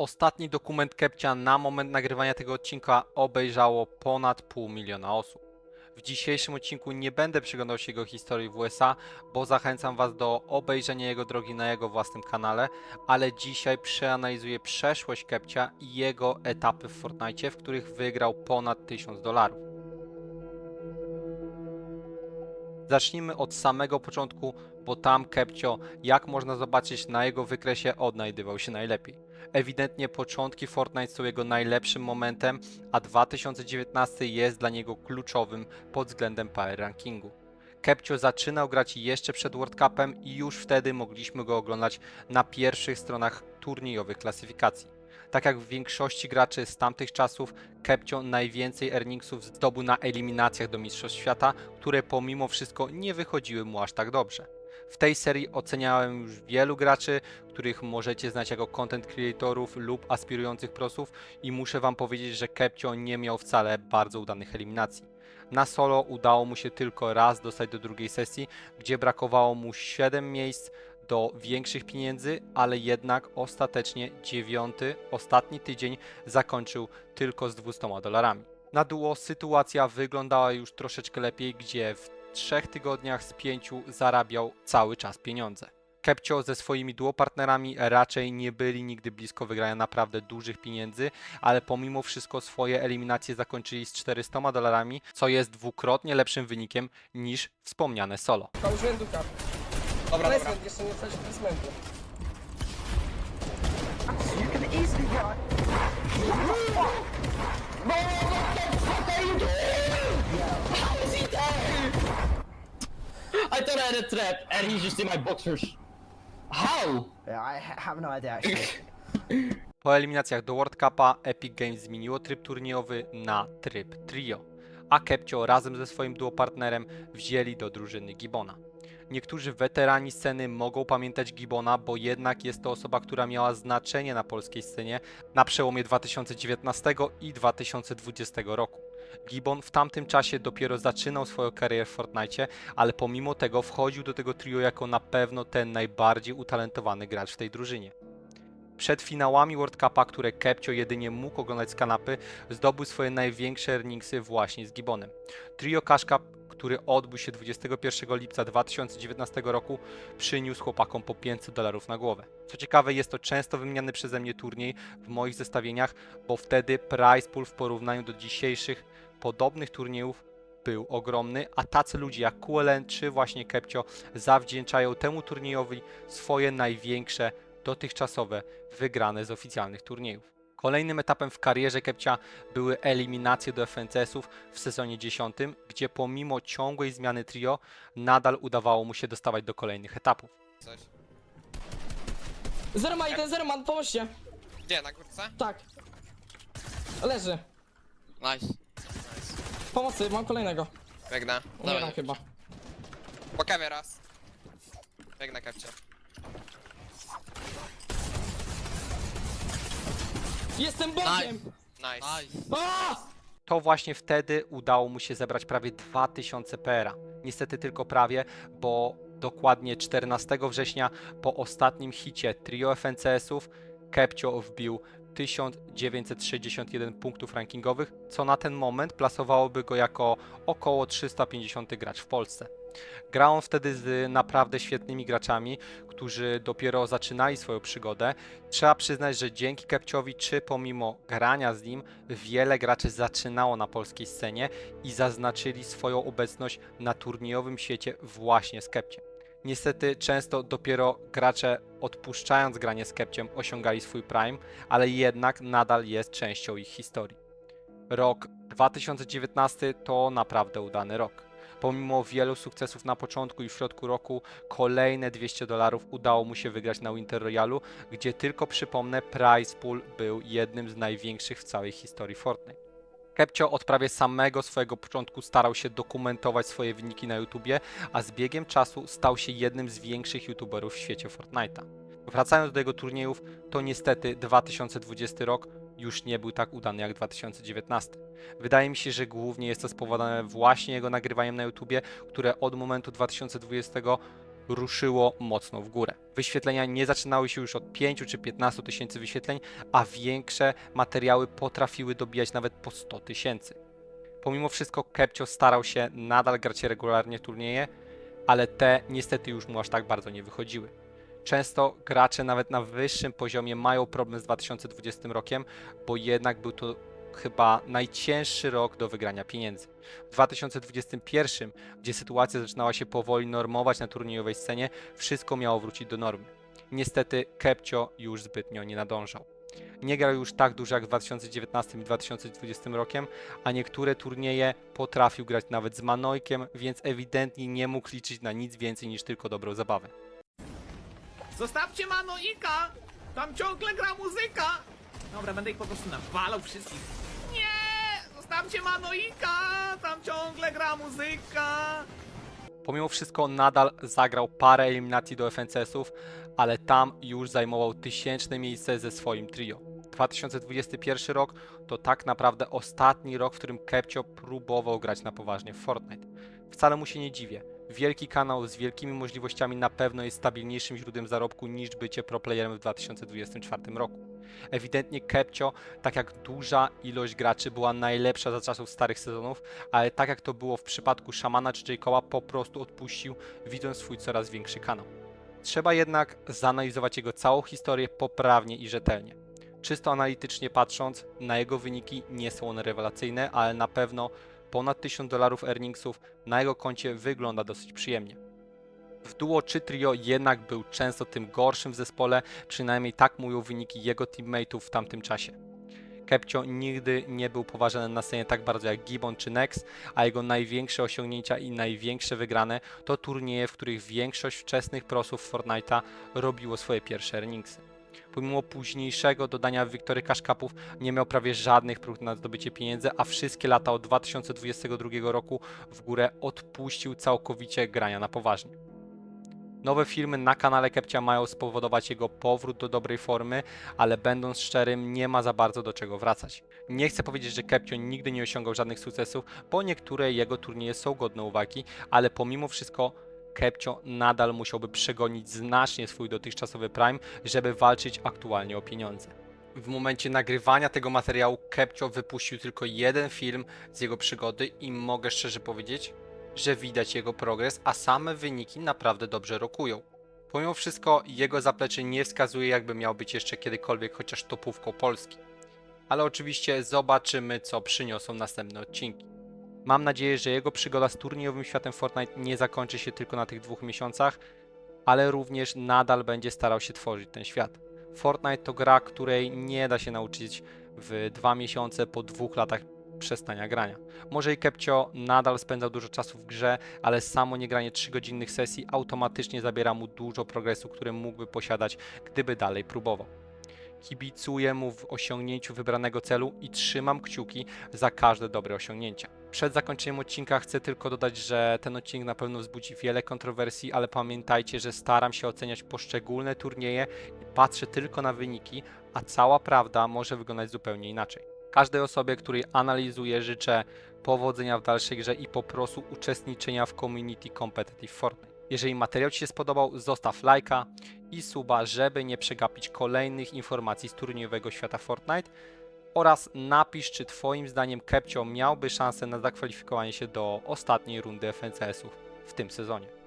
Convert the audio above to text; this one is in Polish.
Ostatni dokument Kepcia na moment nagrywania tego odcinka obejrzało ponad pół miliona osób. W dzisiejszym odcinku nie będę przyglądał się jego historii w USA, bo zachęcam Was do obejrzenia jego drogi na jego własnym kanale, ale dzisiaj przeanalizuję przeszłość Kepcia i jego etapy w Fortnite, w których wygrał ponad 1000 dolarów. Zacznijmy od samego początku, bo tam Kepcio, jak można zobaczyć na jego wykresie, odnajdywał się najlepiej. Ewidentnie początki Fortnite są jego najlepszym momentem, a 2019 jest dla niego kluczowym pod względem power rankingu. Kepcio zaczynał grać jeszcze przed World Cupem i już wtedy mogliśmy go oglądać na pierwszych stronach turniejowych klasyfikacji. Tak jak w większości graczy z tamtych czasów, Kepcio najwięcej earningsów zdobył na eliminacjach do Mistrzostw Świata, które pomimo wszystko nie wychodziły mu aż tak dobrze. W tej serii oceniałem już wielu graczy, których możecie znać jako content creatorów lub aspirujących prosów i muszę wam powiedzieć, że Kepcio nie miał wcale bardzo udanych eliminacji. Na solo udało mu się tylko raz dostać do drugiej sesji, gdzie brakowało mu 7 miejsc do większych pieniędzy, ale jednak ostatecznie dziewiąty, ostatni tydzień zakończył tylko z 200 dolarami. Na duo sytuacja wyglądała już troszeczkę lepiej, gdzie w trzech tygodniach z pięciu zarabiał cały czas pieniądze. Kepcio ze swoimi duo partnerami raczej nie byli nigdy blisko wygrania naprawdę dużych pieniędzy, ale pomimo wszystko swoje eliminacje zakończyli z 400 dolarami, co jest dwukrotnie lepszym wynikiem niż wspomniane solo. Tam. Dobra, dobra. Placement, jeszcze nie wstać placementu. I thought I had a trap and he's just in my boxers. How? Yeah, I ha- have no idea actually. Po eliminacjach do World Cupa Epic Games zmieniło tryb turniejowy na tryb trio, a Kepcio razem ze swoim duopartnerem wzięli do drużyny Gibona. Niektórzy weterani sceny mogą pamiętać Gibona, bo jednak jest to osoba, która miała znaczenie na polskiej scenie na przełomie 2019 i 2020 roku. Gibbon w tamtym czasie dopiero zaczynał swoją karierę w Fortnite, ale pomimo tego wchodził do tego trio jako na pewno ten najbardziej utalentowany gracz w tej drużynie. Przed finałami World Cupa, które Kepcio jedynie mógł oglądać z kanapy, zdobył swoje największe earningsy właśnie z Gibbonem. Trio Cup, który odbył się 21 lipca 2019 roku, przyniósł chłopakom po 500 dolarów na głowę. Co ciekawe, jest to często wymieniany przeze mnie turniej w moich zestawieniach, bo wtedy prize pool w porównaniu do dzisiejszych podobnych turniejów był ogromny, a tacy ludzie jak QLN czy właśnie Kepcio zawdzięczają temu turniejowi swoje największe dotychczasowe wygrane z oficjalnych turniejów. Kolejnym etapem w karierze Kepcia były eliminacje do FNCS-ów w sezonie 10, gdzie pomimo ciągłej zmiany trio nadal udawało mu się dostawać do kolejnych etapów. Coś. Zero ma jeden, zero man, pomóżcie. Gdzie, na górce? Tak. Leży. Nice. Pomocy, mam kolejnego. Biegnę. Umieram chyba. Po kawie raz. Biegnę kapcie. Jestem bokiem! Nice. A! To właśnie wtedy udało mu się zebrać prawie 2000 PR-a. Niestety tylko prawie, bo dokładnie 14 września po ostatnim hicie trio FNCS-ów Kepcio wbił 1961 punktów rankingowych, co na ten moment plasowałoby go jako około 350 gracz w Polsce. Grał on wtedy z naprawdę świetnymi graczami, którzy dopiero zaczynali swoją przygodę. Trzeba przyznać, że dzięki Kepciowi, czy pomimo grania z nim, wiele graczy zaczynało na polskiej scenie i zaznaczyli swoją obecność na turniejowym świecie właśnie z Kepciem. Niestety często dopiero gracze odpuszczając granie z Kepciem osiągali swój prime, ale jednak nadal jest częścią ich historii. Rok 2019 to naprawdę udany rok. Pomimo wielu sukcesów na początku i w środku roku, kolejne 200 dolarów udało mu się wygrać na Winter Royalu, gdzie tylko przypomnę, prize pool był jednym z największych w całej historii Fortnite. Kepcio od prawie samego swojego początku starał się dokumentować swoje wyniki na YouTubie, a z biegiem czasu stał się jednym z większych YouTuberów w świecie Fortnite'a. Wracając do jego turniejów, to niestety 2020 rok już nie był tak udany jak 2019. Wydaje mi się, że głównie jest to spowodowane właśnie jego nagrywaniem na YouTubie, które od momentu 2020 ruszyło mocno w górę. Wyświetlenia nie zaczynały się już od 5 czy 15 tysięcy wyświetleń, a większe materiały potrafiły dobijać nawet po 100 tysięcy. Pomimo wszystko Kepcio starał się nadal grać regularnie turnieje, ale te niestety już mu aż tak bardzo nie wychodziły. Często gracze nawet na wyższym poziomie mają problem z 2020 rokiem, bo jednak był to chyba najcięższy rok do wygrania pieniędzy. W 2021, gdzie sytuacja zaczynała się powoli normować na turniejowej scenie, wszystko miało wrócić do normy. Niestety Kepcio już zbytnio nie nadążał. Nie grał już tak dużo jak w 2019 i 2020 rokiem, a niektóre turnieje potrafił grać nawet z Manojkiem, więc ewidentnie nie mógł liczyć na nic więcej niż tylko dobrą zabawę. Zostawcie Manoika! Tam ciągle gra muzyka! Dobra, będę ich po prostu nawalał wszystkich. Nie! Zostawcie Manoika! Tam ciągle gra muzyka! Pomimo wszystko nadal zagrał parę eliminacji do FNCS-ów, ale tam już zajmował tysięczne miejsce ze swoim trio. 2021 rok to tak naprawdę ostatni rok, w którym Kepcio próbował grać na poważnie w Fortnite. Wcale mu się nie dziwię. Wielki kanał z wielkimi możliwościami na pewno jest stabilniejszym źródłem zarobku niż bycie proplayerem w 2024 roku. Ewidentnie Kepcio, tak jak duża ilość graczy była najlepsza za czasów starych sezonów, ale tak jak to było w przypadku Szamana czy Jacoba, po prostu odpuścił, widząc swój coraz większy kanał. Trzeba jednak zanalizować jego całą historię poprawnie i rzetelnie. Czysto analitycznie patrząc, na jego wyniki nie są one rewelacyjne, ale na pewno ponad 1000 dolarów earningsów na jego koncie wygląda dosyć przyjemnie. W duo czy trio jednak był często tym gorszym w zespole, przynajmniej tak mówią wyniki jego teammateów w tamtym czasie. Kepcio nigdy nie był poważany na scenie tak bardzo jak Gibbon czy Nex, a jego największe osiągnięcia i największe wygrane to turnieje, w których większość wczesnych prosów Fortnite'a robiło swoje pierwsze earningsy. Pomimo późniejszego dodania Wiktory Cash Cupów nie miał prawie żadnych prób na zdobycie pieniędzy, a wszystkie lata od 2022 roku w górę odpuścił całkowicie grania na poważnie. Nowe filmy na kanale Kepcia mają spowodować jego powrót do dobrej formy, ale będąc szczerym, nie ma za bardzo do czego wracać. Nie chcę powiedzieć, że Kepcio nigdy nie osiągał żadnych sukcesów, bo niektóre jego turnieje są godne uwagi, ale pomimo wszystko Kepcio nadal musiałby przegonić znacznie swój dotychczasowy prime, żeby walczyć aktualnie o pieniądze. W momencie nagrywania tego materiału Kepcio wypuścił tylko jeden film z jego przygody i mogę szczerze powiedzieć, że widać jego progres, a same wyniki naprawdę dobrze rokują. Pomimo wszystko jego zaplecze nie wskazuje jakby miał być jeszcze kiedykolwiek chociaż topówką Polski. Ale oczywiście zobaczymy co przyniosą następne odcinki. Mam nadzieję, że jego przygoda z turniejowym światem Fortnite nie zakończy się tylko na tych dwóch miesiącach, ale również nadal będzie starał się tworzyć ten świat. Fortnite to gra, której nie da się nauczyć w dwa miesiące po dwóch latach przestania grania. Może i Kepcio nadal spędzał dużo czasu w grze, ale samo niegranie 3-godzinnych sesji automatycznie zabiera mu dużo progresu, który mógłby posiadać, gdyby dalej próbował. Kibicuję mu w osiągnięciu wybranego celu i trzymam kciuki za każde dobre osiągnięcia. Przed zakończeniem odcinka chcę tylko dodać, że ten odcinek na pewno wzbudzi wiele kontrowersji, ale pamiętajcie, że staram się oceniać poszczególne turnieje i patrzę tylko na wyniki, a cała prawda może wyglądać zupełnie inaczej. Każdej osobie, której analizuję, życzę powodzenia w dalszej grze i po prostu uczestniczenia w community competitive Fortnite. Jeżeli materiał Ci się spodobał, zostaw lajka i suba, żeby nie przegapić kolejnych informacji z turniejowego świata Fortnite oraz napisz, czy Twoim zdaniem Kepcio miałby szansę na zakwalifikowanie się do ostatniej rundy FNCS-ów w tym sezonie.